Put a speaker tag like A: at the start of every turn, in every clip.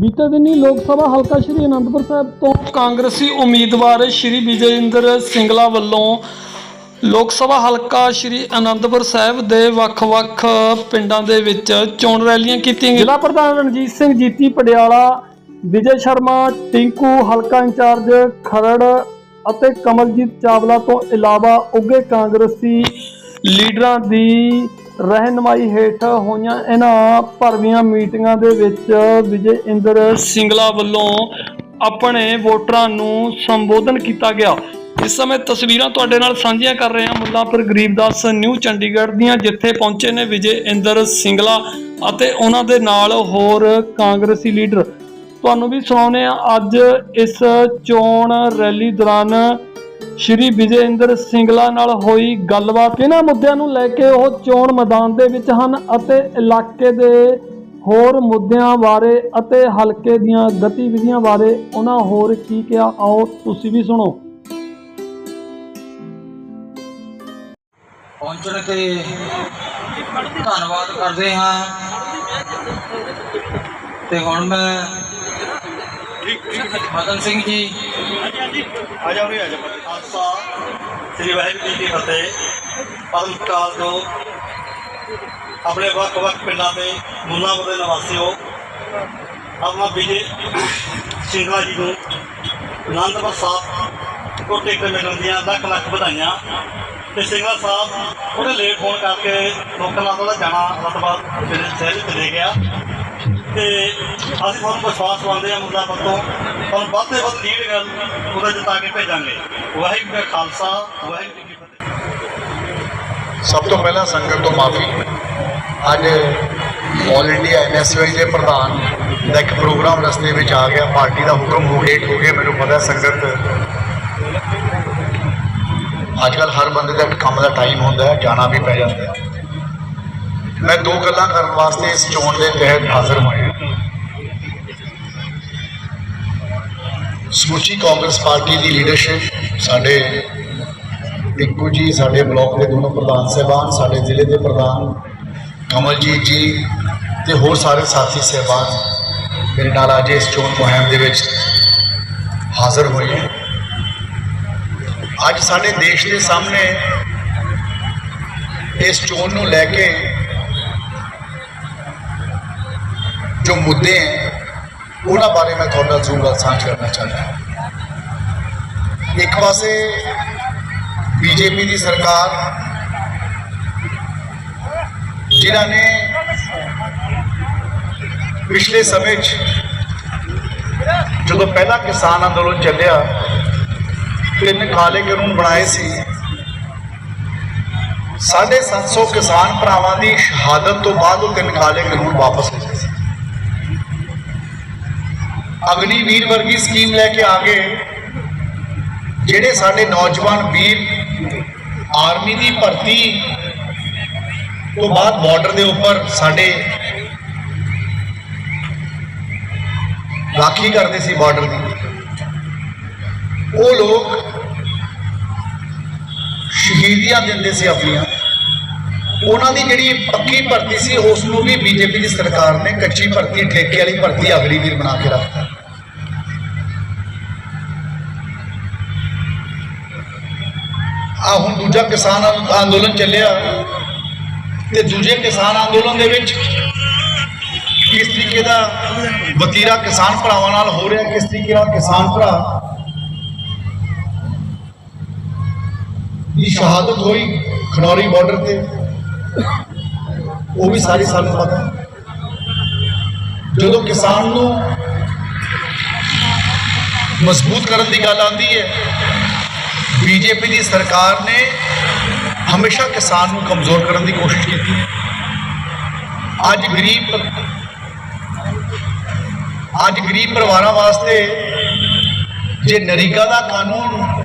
A: ਬੀਤੇ ਦਿਨੀ ਲੋਕ ਸਭਾ ਹਲਕਾ ਸ਼੍ਰੀ ਅਨੰਦਪੁਰ ਸਾਹਿਬ ਤੋਂ ਕਾਂਗਰਸੀ ਉਮੀਦਵਾਰ ਸ਼੍ਰੀ ਵਿਜੇਂਦਰ ਸਿੰਗਲਾ ਵੱਲੋਂ ਲੋਕ ਸਭਾ ਹਲਕਾ ਸ਼੍ਰੀ ਅਨੰਦਪੁਰ ਸਾਹਿਬ ਦੇ ਵੱਖ-ਵੱਖ ਪਿੰਡਾਂ ਦੇ ਵਿੱਚ ਚੋਣ ਰੈਲੀਆਂ ਕੀਤੀਆਂ ਜ਼ਿਲ੍ਹਾ ਪ੍ਰਧਾਨ ਰਣਜੀਤ ਸਿੰਘ ਜੀਤੀ ਪਟਿਆਲਾ ਵਿਜੇ ਸ਼ਰਮਾ ਟਿੰਕੂ ਹਲਕਾ ਇੰਚਾਰਜ ਖਰੜ ਅਤੇ ਕਮਲਜੀਤ ਚਾਵਲਾ ਤੋਂ ਇਲਾਵਾ ਉੱਘੇ ਕਾਂਗਰਸੀ ਲੀਡਰਾਂ ਦੀ ਰਹਿਨਮਾਈ ਹੇਠ ਹੋਈਆਂ ਇਹਨਾਂ ਭਰਵੀਆਂ ਮੀਟਿੰਗਾਂ ਦੇ ਵਿੱਚ ਵਿਜੇ ਇੰਦਰ ਸਿੰਗਲਾ ਵੱਲੋਂ ਆਪਣੇ ਵੋਟਰਾਂ ਨੂੰ ਸੰਬੋਧਨ ਕੀਤਾ ਗਿਆ। ਇਸ ਸਮੇਂ ਤਸਵੀਰਾਂ ਤੁਹਾਡੇ ਨਾਲ ਸਾਂਝੀਆਂ ਕਰ ਰਹੇ ਹਾਂ ਮੁੱਲਾਂਪੁਰ ਗਰੀਬਦਾਸ ਨਿਊ ਚੰਡੀਗੜ੍ਹ ਦੀਆਂ, ਜਿੱਥੇ ਪਹੁੰਚੇ ਨੇ ਵਿਜੇ ਇੰਦਰ ਸਿੰਗਲਾ ਅਤੇ ਉਹਨਾਂ ਦੇ ਨਾਲ ਹੋਰ ਕਾਂਗਰਸੀ ਲੀਡਰ। ਤੁਹਾਨੂੰ ਵੀ ਸੁਣਾਉਂਦੇ ਆ ਅੱਜ ਇਸ ਚੋਣ ਰੈਲੀ ਦੌਰਾਨ ਸ਼੍ਰੀ ਵਿਜੇਂਦਰ ਸਿੰਗਲਾ ਨਾਲ ਹੋਈ ਗੱਲਬਾਤ। ਇਹਨਾਂ ਮੁੱਦਿਆਂ ਨੂੰ ਲੈ ਕੇ ਉਹ ਚੋਣ ਮੈਦਾਨ ਦੇ ਵਿੱਚ ਹਨ ਅਤੇ ਇਲਾਕੇ ਦੇ ਹੋਰ ਮੁੱਦਿਆਂ ਬਾਰੇ ਅਤੇ ਹਲਕੇ ਦੀਆਂ ਗਤੀਵਿਧੀਆਂ ਬਾਰੇ ਉਹਨਾਂ ਹੋਰ ਕੀ ਕਿਹਾ, ਆਓ ਤੁਸੀਂ ਵੀ ਸੁਣੋ।
B: ਪਹੁੰਚਣ ਤੇ ਧੰਨਵਾਦ ਕਰਦੇ ਹਾਂ। ਤੇ ਹੁਣ ਮੈਂ ਮਦਨ ਸਿੰਘ ਜੀ।
C: ਆ ਜਾ ਉਰੇ, ਆ ਜਾ ਖਾਲਸਾ। ਸ੍ਰੀ ਵਾਹਿਗੁਰੂ ਜੀ ਕੀ ਫਤਿਹ। ਪਰਮ ਕਾਲ ਤੋਂ ਆਪਣੇ ਵੱਖ-ਵੱਖ ਪਿੰਡਾਂ ਦੇ ਮੁੱਲਾਂਪੁਰ ਦੇ ਨਿਵਾਸੀਓ, ਆਪਣਾ ਵਿਜੇ ਸਿੰਗਲਾ ਜੀ ਨੂੰ ਆਨੰਦਪੁਰ ਸਾਹਿਬ ਕੋਟੇ ਤੇ ਮਿਲਣ ਦੀਆਂ ਲੱਖ ਲੱਖ ਵਧਾਈਆਂ ਤੇ ਸਿੰਗਲਾ ਸਾਹਿਬ ਥੋੜੇ ਲੇਟ ਹੋਣ ਕਰਕੇ ਲੋਕਾਂ ਨਾਲ ਉਹਦਾ ਜਾਣਾ ਰਤਬਾਦ ਸ਼ਹਿਰ ਚਲੇ ਗਿਆ। ਤੇ ਅਸੀਂ ਤੁਹਾਨੂੰ ਵਿਸ਼ਵਾਸ ਪਾਉਂਦੇ ਹਾਂ ਮੁੱਲਾਂਪੁਰ ਤੋਂ। ਤੁਹਾਨੂੰ ਵੱਧ ਤੋਂ ਵੱਧ ਲੀਡ ਗੱਲ ਉਹਦਾ ਜਿਤਾ ਕੇ ਭੇਜਾਂਗੇ। ਵਾਹਿਗੁਰੂ ਜੀ ਖਾਲਸਾ, ਵਾਹਿਗੁਰੂ ਜੀ ਕੀ ਫਤਿਹ।
D: ਸਭ ਤੋਂ ਪਹਿਲਾਂ ਸੰਗਤ ਤੋਂ ਮਾਫੀ ਅੱਜ ਆਲ ਇੰਡੀਆ ਐਨਐਸਯੂ ਦੇ ਪ੍ਰਧਾਨ ਦਾ ਇੱਕ ਪ੍ਰੋਗਰਾਮ ਰਸਤੇ ਵਿੱਚ ਆ ਗਿਆ। ਪਾਰਟੀ ਦਾ ਹੁਕਮ ਹੋ ਲੇਟ ਹੋ ਗਿਆ ਮੈਨੂੰ ਪਤਾ ਸੰਗਤ। ਅੱਜ ਕੱਲ ਹਰ ਬੰਦੇ ਦਾ ਕੰਮ ਦਾ ਟਾਈਮ ਹੁੰਦਾ ਹੈ, ਜਾਣਾ ਵੀ ਪੈ ਜਾਂਦਾ ਹੈ। ਮੈਂ ਦੋ ਗੱਲਾਂ ਕਰਨ ਵਾਸਤੇ ਇਸ ਚੋਣ ਦੇ ਤਹਿਤ ਹਾਜ਼ਰ ਹੋਇਆ ਸਮੁੱਚੀ ਕਾਂਗਰਸ ਪਾਰਟੀ ਦੀ ਲੀਡਰਸ਼ਿਪ ਸਾਡੇ ਟਿੱਕੂ ਜੀ, ਸਾਡੇ ਬਲਾਕ ਦੇ ਦੋਨੋਂ ਪ੍ਰਧਾਨ ਸਹਿਬਾਨ, ਸਾਡੇ ਜ਼ਿਲ੍ਹੇ ਦੇ ਪ੍ਰਧਾਨ ਕਮਲਜੀਤ ਜੀ ਤੇ ਹੋਰ ਸਾਰੇ ਸਾਥੀ ਸਹਿਬਾਨ ਮੇਰੇ ਨਾਲ ਅੱਜ ਇਸ ਚੋਣ ਮੁਹਿੰਮ ਦੇ ਵਿੱਚ ਹਾਜ਼ਰ ਹੋਏ ਹੈ। ਅੱਜ ਸਾਡੇ ਦੇਸ਼ ਦੇ ਸਾਹਮਣੇ ਇਸ ਚੋਣ ਨੂੰ ਲੈ ਕੇ ਜੋ ਮੁੱਦੇ ਹੈ ਉਹਨਾਂ ਬਾਰੇ ਮੈਂ ਤੁਹਾਡੇ ਨਾਲ ਜ਼ਰੂਰ ਗੱਲ ਸਾਂਝ ਕਰਨਾ ਚਾਹੁੰਦਾ ਇੱਕ ਪਾਸੇ ਬੀਜੇਪੀ ਦੀ ਸਰਕਾਰ, ਜਿਨ੍ਹਾਂ ਨੇ ਪਿਛਲੇ ਸਮੇਂ 'ਚ ਜਦੋਂ ਪਹਿਲਾ ਕਿਸਾਨ ਅੰਦੋਲਨ ਚੱਲਿਆ, ਤਿੰਨ ਕਾਲੇ ਕਾਨੂੰਨ ਬਣਾਏ ਸੀ, ਸਾਢੇ ਸੱਤ ਸੌ ਕਿਸਾਨ ਭਰਾਵਾਂ ਦੀ ਸ਼ਹਾਦਤ ਤੋਂ ਬਾਅਦ ਉਹ ਤਿੰਨ ਕਾਲੇ ਕਾਨੂੰਨ ਵਾਪਸ ਲਏ ਸੀ ਅਗਨੀਵੀਰ ਵਰਗੀ ਸਕੀਮ ਲੈ ਕੇ ਆ ਗਏ। ਜਿਹੜੇ ਸਾਡੇ ਨੌਜਵਾਨ ਵੀਰ ਆਰਮੀ ਦੀ ਭਰਤੀ ਤੋਂ ਬਾਅਦ ਬਾਰਡਰ ਦੇ ਉੱਪਰ ਸਾਡੇ ਰਾਖੀ ਕਰਦੇ ਸੀ ਬਾਰਡਰ ਦੀ। ਉਹ ਲੋਕ ਸ਼ਹੀਦੀਆਂ ਦਿੰਦੇ ਸੀ ਆਪਣੀਆਂ। ਉਹਨਾਂ ਦੀ ਜਿਹੜੀ ਪੱਕੀ ਭਰਤੀ ਸੀ, ਉਸ ਨੂੰ ਵੀ ਬੀਜੇਪੀ ਦੀ ਸਰਕਾਰ ਨੇ ਕੱਚੀ ਭਰਤੀ, ਠੇਕੇ ਵਾਲੀ ਭਰਤੀ ਅਗਨੀਵੀਰ ਬਣਾ ਕੇ ਰੱਖਤਾ। ਆ ਹੁਣ ਦੂਜਾ ਕਿਸਾਨ ਅੰਦੋਲਨ ਚੱਲਿਆ। ਤੇ ਦੂਜੇ ਕਿਸਾਨ ਅੰਦੋਲਨ ਦੇ ਵਿੱਚ ਕਿਸ ਤਰੀਕੇ ਦਾ ਵਤੀਰਾ ਕਿਸਾਨ ਭਰਾਵਾਂ ਨਾਲ ਹੋ ਰਿਹਾ, ਕਿਸ ਤਰੀਕੇ ਨਾਲ ਕਿਸਾਨ ਭਰਾ ਦੀ ਸ਼ਹਾਦਤ ਹੋਈ ਖਨੌਰੀ ਬਾਰਡਰ ਤੇ, ਉਹ ਵੀ ਸਾਰੀ ਸਾਨੂੰ ਪਤਾ। ਜਦੋਂ ਕਿਸਾਨ ਨੂੰ ਮਜ਼ਬੂਤ ਕਰਨ ਦੀ ਗੱਲ ਆਉਂਦੀ ਹੈ ਬੀਜੇਪੀ ਦੀ ਸਰਕਾਰ ਨੇ ਹਮੇਸ਼ਾ ਕਿਸਾਨ ਨੂੰ ਕਮਜ਼ੋਰ ਕਰਨ ਦੀ ਕੋਸ਼ਿਸ਼ ਕੀਤੀ। ਅੱਜ ਗਰੀਬ ਅੱਜ ਗਰੀਬ ਪਰਿਵਾਰਾਂ ਵਾਸਤੇ ਜੇ ਨਰੀਗਾ ਦਾ ਕਾਨੂੰਨ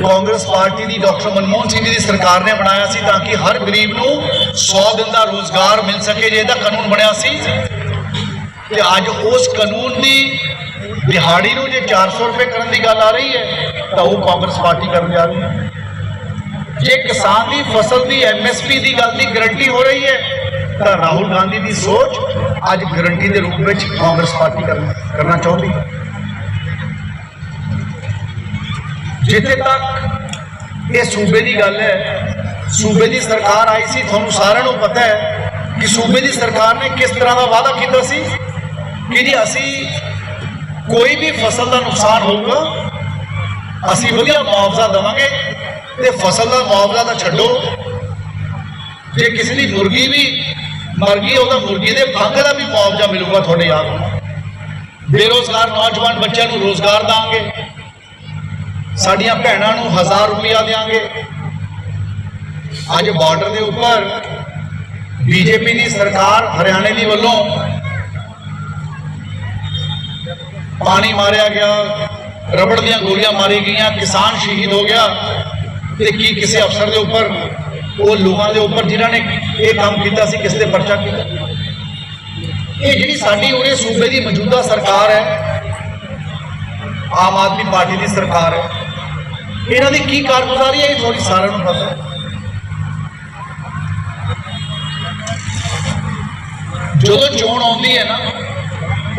D: ਕਾਂਗਰਸ ਪਾਰਟੀ ਦੀ ਡਾਕਟਰ ਮਨਮੋਹਨ ਸਿੰਘ ਜੀ ਦੀ ਸਰਕਾਰ ਨੇ ਬਣਾਇਆ ਸੀ ਤਾਂ ਕਿ ਹਰ ਗਰੀਬ ਨੂੰ 100 ਦਿਨ ਦਾ ਰੋਜ਼ਗਾਰ ਮਿਲ ਸਕੇ, ਜੇ ਇਹਦਾ ਕਾਨੂੰਨ ਬਣਿਆ ਸੀ। ਤੇ ਅੱਜ ਉਸ ਕਾਨੂੰਨ ਦੀ ਦਿਹਾੜੀ ਨੂੰ ਜੇ 400 ਰੁਪਏ ਕਰਨ ਦੀ ਗੱਲ ਆ ਰਹੀ ਹੈ, ਤਾਂ ਉਹ ਕਾਂਗਰਸ ਪਾਰਟੀ ਕਰਨ ਜਾ ਰਹੀ ਹੈ। ਜੇ ਕਿਸਾਨ ਦੀ ਫਸਲ ਦੀ ਐਮਐਸਪੀ ਦੀ ਗੱਲ ਦੀ ਗਰੰਟੀ ਹੋ ਰਹੀ ਹੈ, ਤਾਂ ਰਾਹੁਲ ਗਾਂਧੀ ਦੀ ਸੋਚ ਅੱਜ ਗਰੰਟੀ ਦੇ ਰੂਪ ਵਿੱਚ ਕਾਂਗਰਸ ਪਾਰਟੀ ਕਰਨ- ਕਰਨਾ ਚਾਹੁੰਦੀ ਹੈ। ਜਿੱਥੇ ਤੱਕ ਇਹ ਸੂਬੇ ਦੀ ਗੱਲ ਹੈ, ਸੂਬੇ ਦੀ ਸਰਕਾਰ ਆਈ ਸੀ, ਤੁਹਾਨੂੰ ਸਾਰਿਆਂ ਨੂੰ ਪਤਾ ਹੈ ਕਿ ਸੂਬੇ ਦੀ ਸਰਕਾਰ ਨੇ ਕਿਸ ਤਰ੍ਹਾਂ ਦਾ ਵਾਅਦਾ ਕੀਤਾ ਸੀ? ਕਿ ਜੀ ਅਸੀਂ ਕੋਈ ਵੀ ਫਸਲ ਦਾ ਨੁਕਸਾਨ ਹੋਊਗਾ, ਅਸੀਂ ਵਧੀਆ ਮੁਆਵਜ਼ਾ ਦੇਵਾਂਗੇ ਤੇ ਫਸਲ ਦਾ ਮੁਆਵਜ਼ਾ ਤਾਂ ਛੱਡੋ। ਜੇ ਕਿਸੇ ਦੀ ਮੁਰਗੀ ਵੀ ਮਰ ਗਈ ਉਹਦਾ ਮੁਰਗੀ ਦੇ ਫੰਗ ਦਾ ਵੀ ਮੁਆਵਜ਼ਾ ਮਿਲੂਗਾ ਤੁਹਾਡੇ ਯਾਦ ਨੂੰ। ਬੇਰੋਜ਼ਗਾਰ ਨੌਜਵਾਨ ਬੱਚਿਆਂ ਨੂੰ ਰੋਜ਼ਗਾਰ ਦਾਂਗੇ। ਸਾਡੀਆਂ ਭੈਣਾਂ ਨੂੰ 1000 ਰੁਪਇਆ ਦੇਾਂਗੇ ਅੱਜ ਬਾਰਡਰ ਦੇ ਉੱਪਰ ਬੀਜੇਪੀ ਦੀ ਸਰਕਾਰ ਹਰਿਆਣੇ ਦੀ ਵੱਲੋਂ ਪਾਣੀ ਮਾਰਿਆ ਗਿਆ, ਰਬੜ ਦੀਆਂ ਗੋਲੀਆਂ ਮਾਰੀ ਗਈਆਂ, ਕਿਸਾਨ ਸ਼ਹੀਦ ਹੋ ਗਿਆ। ਤੇ ਕੀ ਕਿਸੇ ਅਫਸਰ ਦੇ ਉੱਪਰ, ਉਹ ਲੋਕਾਂ ਦੇ ਉੱਪਰ ਜਿਨ੍ਹਾਂ ਨੇ ਇਹ ਕੰਮ ਕੀਤਾ ਸੀ, ਕਿਸ ਤੇ ਪਰਚਾ ਕੀਤਾ? ਇਹ ਜਿਹੜੀ ਸਾਡੀ ਉਰੇ ਸੂਬੇ ਦੀ ਮੌਜੂਦਾ ਸਰਕਾਰ ਹੈ, ਆਮ ਆਦਮੀ ਪਾਰਟੀ ਦੀ ਸਰਕਾਰ ਹੈ, ਇਹਨਾਂ ਦੀ ਕੀ ਕਾਰਗੁਜ਼ਾਰੀ ਹੈ, ਇਹ ਤੁਹਾਡੀ ਸਾਰਿਆਂ ਨੂੰ ਪਤਾ ਹੈ। ਜਦੋਂ ਚੋਣ ਆਉਂਦੀ ਹੈ ਨਾ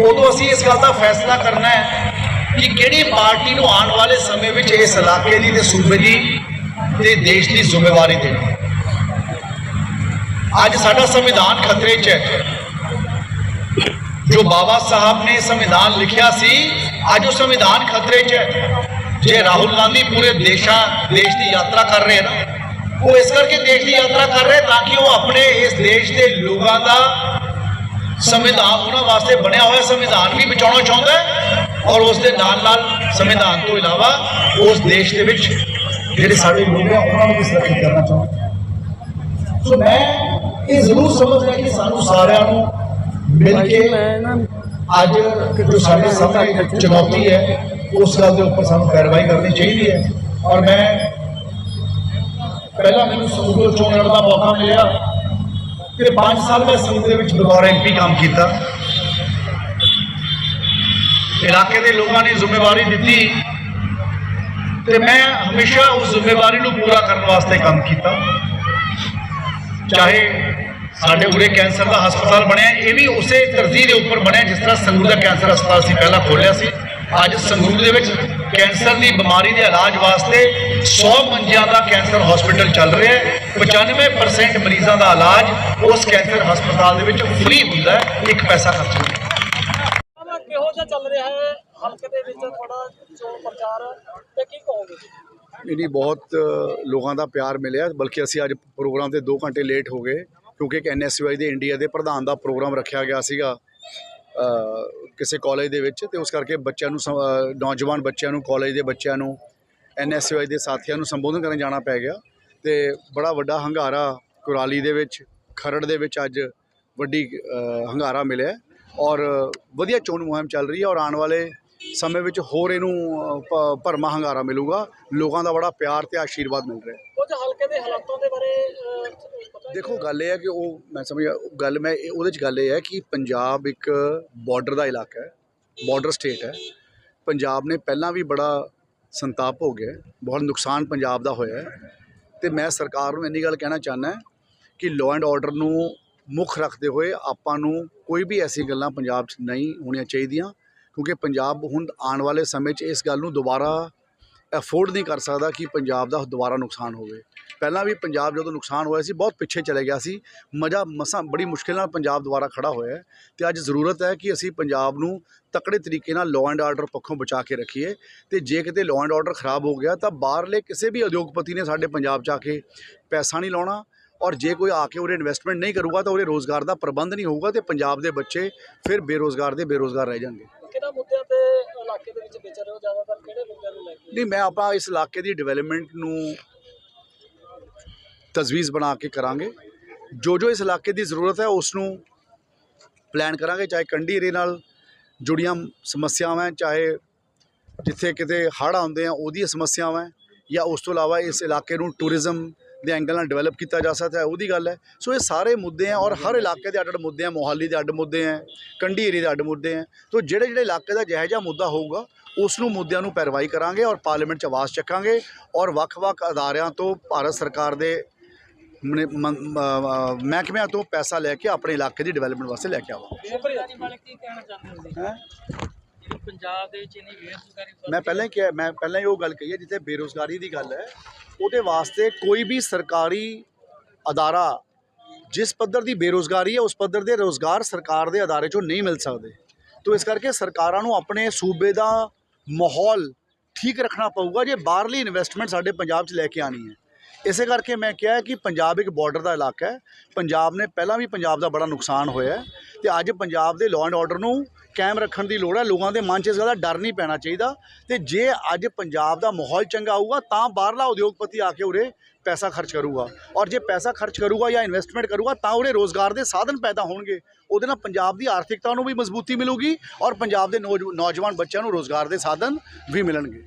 D: ਉਦੋਂ ਅਸੀਂ ਇਸ ਗੱਲ ਦਾ ਫੈਸਲਾ ਕਰਨਾ ਹੈ ਕਿ ਕਿਹੜੀ ਪਾਰਟੀ ਨੂੰ ਆਉਣ ਵਾਲੇ ਸਮੇਂ ਵਿੱਚ ਇਸ ਇਲਾਕੇ ਦੀ ਤੇ ਸੂਬੇ ਦੀ ਤੇ ਦੇਸ਼ ਦੀ ਜ਼ਿੰਮੇਵਾਰੀ ਦੇਣੀ ਅੱਜ ਸਾਡਾ ਸੰਵਿਧਾਨ ਖਤਰੇ 'ਚ ਹੈ। ਜੋ ਬਾਬਾ ਸਾਹਿਬ ਨੇ ਸੰਵਿਧਾਨ ਲਿਖਿਆ ਸੀ, ਅੱਜ ਉਹ ਸੰਵਿਧਾਨ ਖਤਰੇ 'ਚ ਹੈ। ਜੇ ਰਾਹੁਲ ਗਾਂਧੀ ਪੂਰੇ ਦੇਸ਼ਾਂ, ਦੇਸ਼ ਦੀ ਯਾਤਰਾ ਕਰ ਰਹੇ ਨਾ, ਉਹ ਇਸ ਕਰਕੇ ਦੇਸ਼ ਦੀ ਯਾਤਰਾ ਕਰ ਰਹੇ ਤਾਂ ਕਿ ਉਹ ਆਪਣੇ ਇਸ ਦੇਸ਼ ਦੇ ਲੋਕਾਂ ਦਾ ਸੰਵਿਧਾਨ ਉਹਨਾਂ ਵਾਸਤੇ ਬਣਿਆ ਹੋਇਆ, ਸੰਵਿਧਾਨ ਵੀ ਬਚਾਉਣਾ ਚਾਹੁੰਦਾ ਹੈ ਔਰ ਉਸ ਦੇ ਨਾਲ ਨਾਲ ਸੰਵਿਧਾਨ ਤੋਂ ਇਲਾਵਾ ਉਸ ਦੇਸ਼ ਦੇ ਵਿੱਚ ਜਿਹੜੇ ਸਾਡੇ ਲੋਕ ਆ, ਉਹਨਾਂ ਨੂੰ ਵੀ ਸੁਰੱਖਿਅਤ ਕਰਨਾ ਚਾਹੁੰਦਾ ਸੋ ਮੈਂ ਇਹ ਜ਼ਰੂਰ ਸਮਝਦਾ ਕਿ ਸਾਨੂੰ ਸਾਰਿਆਂ ਨੂੰ ਮਿਲ ਕੇ ਅੱਜ ਜੋ ਸਾਡੇ ਸਾਹਮਣੇ ਚੁਣੌਤੀ ਹੈ, ਉਸ ਗੱਲ ਦੇ ਉੱਪਰ ਸਾਨੂੰ ਕਾਰਵਾਈ ਕਰਨੀ ਚਾਹੀਦੀ ਹੈ। ਔਰ ਮੈਂ ਪਹਿਲਾਂ ਮੈਨੂੰ ਸੰਗਰੂਰ ਚੋਣ ਲੜਨ ਦਾ ਮੌਕਾ ਮਿਲਿਆ। ਤੇ 5 ਸਾਲ ਮੈਂ ਸੰਗਰੂਰ ਦੇ ਵਿੱਚ ਬਤੌਰ ਐਮਪੀ ਕੰਮ ਕੀਤਾ। ਇਲਾਕੇ ਦੇ ਲੋਕਾਂ ਨੇ ਜ਼ਿੰਮੇਵਾਰੀ ਦਿੱਤੀ ਤੇ ਮੈਂ ਹਮੇਸ਼ਾ ਉਸ ਜ਼ਿੰਮੇਵਾਰੀ ਨੂੰ ਪੂਰਾ ਕਰਨ ਵਾਸਤੇ ਕੰਮ ਕੀਤਾ। ਚਾਹੇ ਸਾਡੇ ਉਰੇ ਕੈਂਸਰ ਦਾ ਹਸਪਤਾਲ ਬਣਿਆ, ਇਹ ਵੀ ਉਸੇ ਤਰਜੀਹ ਦੇ ਉੱਪਰ ਬਣਿਆ ਜਿਸ ਤਰ੍ਹਾਂ ਸੰਗਰੂਰ ਦਾ ਕੈਂਸਰ ਹਸਪਤਾਲ ਸੀ, ਪਹਿਲਾਂ ਖੋਲ੍ਹਿਆ ਸੀ। ਅੱਜ ਸੰਗਰੂਰ ਦੇ ਵਿੱਚ ਕੈਂਸਰ ਦੀ ਬਿਮਾਰੀ ਦੇ ਇਲਾਜ ਵਾਸਤੇ 100 ਮੰਜਿਆਂ ਦਾ ਕੈਂਸਰ ਹਸਪੀਟਲ ਚੱਲ ਰਿਹਾ ਹੈ। 95% ਮਰੀਜ਼ਾਂ ਦਾ ਇਲਾਜ ਉਸ ਕੈਂਸਰ ਹਸਪਤਾਲ ਦੇ ਵਿੱਚ ਫ੍ਰੀ ਹੁੰਦਾ ਹੈ। ਇੱਕ ਪੈਸਾ ਖਰਚ ਨਹੀਂ
A: ਕਿਹੋ ਜਿਹਾ ਚੱਲ ਰਿਹਾ ਹੈ? ਹਲਕੇ ਦੇ ਵਿੱਚ ਤੁਹਾਡਾ ਚੋਣ ਪ੍ਰਚਾਰ ਤੇ ਕੀ ਕਹੋਗੇ?
E: ਇਹਦੀ ਬਹੁਤ ਲੋਕਾਂ ਦਾ ਪਿਆਰ ਮਿਲਿਆ। ਬਲਕਿ ਅਸੀਂ ਅੱਜ ਪ੍ਰੋਗਰਾਮ ਤੇ 2 ਘੰਟੇ ਲੇਟ ਹੋ ਗਏ ਕਿਉਂਕਿ ਇੱਕ ਐਨਐਸਯੂਆਈ ਦੇ ਇੰਡੀਆ ਦੇ ਪ੍ਰਧਾਨ ਦਾ ਪ੍ਰੋਗਰਾਮ ਰੱਖਿਆ ਗਿਆ ਸੀਗਾ। ਕਿਸੇ ਕਾਲਜ ਦੇ ਵਿੱਚ ਤੇ ਉਸ ਕਰਕੇ ਬੱਚਿਆਂ ਨੂੰ ਸੰ- ਨੌਜਵਾਨ ਬੱਚਿਆਂ ਨੂੰ ਕਾਲਜ ਦੇ ਬੱਚਿਆਂ ਨੂੰ ਐਨਐਸਯੂਆਈ ਦੇ ਸਾਥੀਆਂ ਨੂੰ ਸੰਬੋਧਨ ਕਰਨ ਜਾਣਾ ਪੈ ਗਿਆ ਤੇ ਬੜਾ ਵੱਡਾ ਹੰਗਾਰਾ ਕੁਰਾਲੀ ਦੇ ਵਿੱਚ, ਖਰੜ ਦੇ ਵਿੱਚ ਅੱਜ ਵੱਡੀ ਹੰਗਾਰਾ ਮਿਲਿਆ ਔਰ ਵਧੀਆ ਚੋਣ ਮੁਹਿੰਮ ਚੱਲ ਰਹੀ ਹੈ ਔਰ ਆਉਣ ਵਾਲੇ ਸਮੇਂ ਵਿੱਚ ਹੋਰ ਇਹਨੂੰ ਭਰਮਾ ਹੰਗਾਰਾ ਮਿਲੂਗਾ। ਲੋਕਾਂ ਦਾ ਬੜਾ ਪਿਆਰ ਤੇ ਆਸ਼ੀਰਵਾਦ ਮਿਲ ਰਿਹਾ।
A: ਕੁਝ ਹਲਕੇ ਦੇ ਹਾਲਾਤਾਂ ਦੇ ਬਾਰੇ
E: ਦੇਖੋ ਗੱਲ ਇਹ ਹੈ ਕਿ ਉਹ ਮੈਂ ਸਮਝ ਗਿਆ, ਉਹ ਗੱਲ ਮੈਂ ਉਹਦੇ ਚ ਗੱਲ ਇਹ ਹੈ ਕਿ ਪੰਜਾਬ ਇੱਕ ਬਾਰਡਰ ਦਾ ਇਲਾਕਾ ਹੈ ਬਾਰਡਰ ਸਟੇਟ ਹੈ। ਪੰਜਾਬ ਨੇ ਪਹਿਲਾਂ ਵੀ ਬੜਾ ਸੰਤਾਪ ਹੋ ਗਿਆ ਬਹੁਤ ਨੁਕਸਾਨ ਪੰਜਾਬ ਦਾ ਹੋਇਆ ਹੈ। ਤੇ ਮੈਂ ਸਰਕਾਰ ਨੂੰ ਇੰਨੀ ਗੱਲ ਕਹਿਣਾ ਚਾਹੁੰਦਾ ਕਿ ਲਾਅ ਐਂਡ ਆਰਡਰ ਨੂੰ ਮੁੱਖ ਰੱਖਦੇ ਹੋਏ ਆਪਾਂ ਨੂੰ ਕੋਈ ਵੀ ਐਸੀ ਗੱਲਾਂ ਪੰਜਾਬ 'ਚ ਨਹੀਂ ਹੋਣੀਆਂ ਚਾਹੀਦੀਆਂ। ਕਿਉਂਕਿ ਪੰਜਾਬ ਹੁਣ ਆਉਣ ਵਾਲੇ ਸਮੇਂ 'ਚ ਇਸ ਗੱਲ ਨੂੰ ਦੁਬਾਰਾ ਅਫੋਰਡ ਨਹੀਂ ਕਰ ਸਕਦਾ ਕਿ ਪੰਜਾਬ ਦਾ ਦੁਬਾਰਾ ਨੁਕਸਾਨ ਹੋਵੇ। ਪਹਿਲਾਂ ਵੀ ਪੰਜਾਬ ਜਦੋਂ ਨੁਕਸਾਨ ਹੋਇਆ ਸੀ, ਬਹੁਤ ਪਿੱਛੇ ਚਲੇ ਗਿਆ ਸੀ। ਮਜ਼ਾ, ਮਸਾਂ ਬੜੀ ਮੁਸ਼ਕਿਲ ਨਾਲ ਪੰਜਾਬ ਦੁਬਾਰਾ ਖੜਾ ਹੋਇਆ ਹੈ ਤੇ ਅੱਜ ਜ਼ਰੂਰਤ ਹੈ ਕਿ ਅਸੀਂ ਪੰਜਾਬ ਨੂੰ ਤਕੜੇ ਤਰੀਕੇ ਨਾਲ ਲਾਅ ਐਂਡ ਆਰਡਰ ਪੱਖੋਂ ਬਚਾ ਕੇ ਰੱਖੀਏ ਤੇ ਜੇ ਕਿਤੇ ਲਾਅ ਐਂਡ ਆਰਡਰ ਖਰਾਬ ਹੋ ਗਿਆ ਤਾਂ ਬਾਹਰਲੇ ਕਿਸੇ ਵੀ ਉਦਯੋਗਪਤੀ ਨੇ ਸਾਡੇ ਪੰਜਾਬ 'ਚ ਆ ਕੇ ਪੈਸਾ ਨਹੀਂ ਲਾਉਣਾ ਔਰ ਜੇ ਕੋਈ ਆ ਕੇ ਉਰੇ ਇਨਵੈਸਟਮੈਂਟ ਨਹੀਂ ਕਰੂਗਾ ਤਾਂ ਉਰੇ ਰੋਜ਼ਗਾਰ ਦਾ ਪ੍ਰਬੰਧ ਨਹੀਂ ਹੋਊਗਾ ਤੇ ਪੰਜਾਬ ਦੇ ਬੱਚੇ ਫਿਰ ਬੇਰੋਜ਼ਗਾਰ ਦੇ ਬੇਰੋਜ਼ਗਾਰ ਰਹਿ ਜਾਣਗੇ।
A: ਕਿਹੜਾ ਮੁੱਦਿਆਂ ਤੇ ਇਲਾਕੇ ਦੇ ਵਿੱਚ ਵਿਚਰ ਰਹੇ ਹੋ ਜ਼ਿਆਦਾਤਰ? ਕਿਹੜੇ ਮੁੱਦਿਆਂ ਨੂੰ ਲੈ ਕੇ?
E: ਨਹੀਂ, ਮੈਂ ਆਪਾਂ ਇਸ ਇਲਾਕੇ ਦੀ ਡਿਵੈਲਪਮੈਂਟ ਨੂੰ ਤਜਵੀਜ਼ ਬਣਾ ਕੇ ਕਰਾਂਗੇ। ਜੋ ਜੋ ਇਸ ਇਲਾਕੇ ਦੀ ਜ਼ਰੂਰਤ ਹੈ, ਉਸ ਨੂੰ ਪਲਾਨ ਕਰਾਂਗੇ, ਚਾਹੇ ਕੰਢੀ ਏਰੀਏ ਨਾਲ ਜੁੜੀਆਂ ਸਮੱਸਿਆਵਾਂ ਚਾਹੇ ਜਿੱਥੇ ਕਿਤੇ ਹੜ੍ਹ ਆਉਂਦੇ ਆ, ਉਹਦੀਆਂ ਸਮੱਸਿਆਵਾਂ ਜਾਂ ਉਸ ਤੋਂ ਇਲਾਵਾ ਇਸ ਇਲਾਕੇ ਨੂੰ ਟੂਰਿਜ਼ਮ ਦੇ ਐਂਗਲ ਨਾਲ ਡਿਵੈਲਪ ਕੀਤਾ ਜਾ ਸਕਦਾ ਹੈ ਉਹਦੀ ਗੱਲ ਹੈ। ਸੋ ਇਹ ਸਾਰੇ ਮੁੱਦੇ ਆ ਔਰ ਹਰ ਇਲਾਕੇ ਦੇ ਅੱਡ ਅੱਡ ਮੁੱਦੇ ਆ ਮੋਹਾਲੀ ਦੇ ਅੱਡ ਮੁੱਦੇ ਆ ਕੰਢੀ ਏਰੀਏ ਦੇ ਅੱਡ ਮੁੱਦੇ ਆ ਤੋ ਜਿਹੜੇ ਜਿਹੜੇ ਇਲਾਕੇ ਦਾ ਜਿਹੋ ਜਿਹਾ ਮੁੱਦਾ ਹੋਊਗਾ ਉਸ ਨੂੰ ਮੁੱਦਿਆਂ ਨੂੰ ਪੈਰਵਾਈ ਕਰਾਂਗੇ ਔਰ ਪਾਰਲੀਮੈਂਟ 'ਚ ਆਵਾਜ਼ ਚੱਕਾਂਗੇ ਔਰ ਵੱਖ-ਵੱਖ ਅਦਾਰਿਆਂ ਤੋਂ ਭਾਰਤ ਸਰਕਾਰ ਦੇ
D: ਮਹਿਕਮਿਆਂ ਤੋਂ ਪੈਸਾ ਲੈ ਕੇ ਆਪਣੇ ਇਲਾਕੇ ਦੀ ਡਿਵੈਲਪਮੈਂਟ ਵਾਸਤੇ ਲੈ ਕੇ ਆਵਾਂਗੇ।
F: ਪੰਜਾਬ ਦੇ ਵਿੱਚ ਇਨੀ ਬੇਰੁਜ਼ਗਾਰੀ ਵੱਧ
D: ਮੈਂ ਪਹਿਲਾਂ ਹੀ। ਕਿਹਾ ਮੈਂ ਪਹਿਲਾਂ ਹੀ ਉਹ ਗੱਲ ਕਹੀ ਹੈ ਜਿੱਥੇ ਬੇਰੋਜ਼ਗਾਰੀ ਦੀ ਗੱਲ ਹੈ ਉਹਦੇ ਵਾਸਤੇ ਕੋਈ ਵੀ ਸਰਕਾਰੀ ਅਦਾਰਾ ਜਿਸ ਪੱਧਰ ਦੀ ਬੇਰੋਜ਼ਗਾਰੀ ਹੈ ਉਸ ਪੱਧਰ ਦੇ ਰੋਜ਼ਗਾਰ ਸਰਕਾਰ ਦੇ ਅਦਾਰੇ ਚੋਂ ਨਹੀਂ ਮਿਲ ਸਕਦੇ। ਤੋ ਇਸ ਕਰਕੇ ਸਰਕਾਰਾਂ ਨੂੰ ਆਪਣੇ ਸੂਬੇ ਦਾ ਮਾਹੌਲ ਠੀਕ ਰੱਖਣਾ ਪਊਗਾ ਜੇ ਬਾਹਰਲੀ ਇਨਵੈਸਟਮੈਂਟ ਸਾਡੇ ਪੰਜਾਬ 'ਚ ਲੈ ਕੇ ਆਣੀ ਹੈ। ਇਸੇ ਕਰਕੇ ਮੈਂ ਕਿਹਾ ਕਿ ਪੰਜਾਬ ਇੱਕ ਬਾਰਡਰ ਦਾ ਇਲਾਕਾ ਹੈ। ਪੰਜਾਬ ਨੇ ਪਹਿਲਾਂ ਵੀ ਪੰਜਾਬ ਦਾ ਬੜਾ ਨੁਕਸਾਨ ਹੋਇਆ ਤੇ ਅੱਜ ਪੰਜਾਬ ਦੇ ਲਾਅ ਐਂਡ ਆਰਡਰ ਨੂੰ ਕਾਇਮ ਰੱਖਣ ਦੀ ਲੋੜ ਹੈ। ਲੋਕਾਂ ਦੇ ਮਨ 'ਚ ਇਸ ਗੱਲ ਦਾ ਡਰ ਨਹੀਂ ਪੈਣਾ ਚਾਹੀਦਾ। ਤੇ ਜੇ ਅੱਜ ਪੰਜਾਬ ਦਾ ਮਾਹੌਲ ਚੰਗਾ ਹੋਊਗਾ, ਤਾਂ ਬਾਹਰਲਾ ਉਦਯੋਗਪਤੀ ਆ ਕੇ ਉਰੇ ਪੈਸਾ ਖਰਚ ਕਰੂਗਾ। ਔਰ ਜੇ ਪੈਸਾ ਖਰਚ ਕਰੂਗਾ ਜਾਂ ਇਨਵੈਸਟਮੈਂਟ ਕਰੂਗਾ, ਤਾਂ ਉਰੇ ਰੋਜ਼ਗਾਰ ਦੇ ਸਾਧਨ ਪੈਦਾ ਹੋਣਗੇ। ਉਹਦੇ ਨਾਲ ਪੰਜਾਬ ਦੀ ਆਰਥਿਕਤਾ ਨੂੰ ਵੀ ਮਜ਼ਬੂਤੀ ਮਿਲੂਗੀ ਔਰ ਪੰਜਾਬ ਦੇ ਨੌਜ- ਨੌਜਵਾਨ ਬੱਚਿਆਂ ਨੂੰ ਰੋਜ਼ਗਾਰ ਦੇ ਸਾਧਨ ਵੀ ਮਿਲਣਗੇ।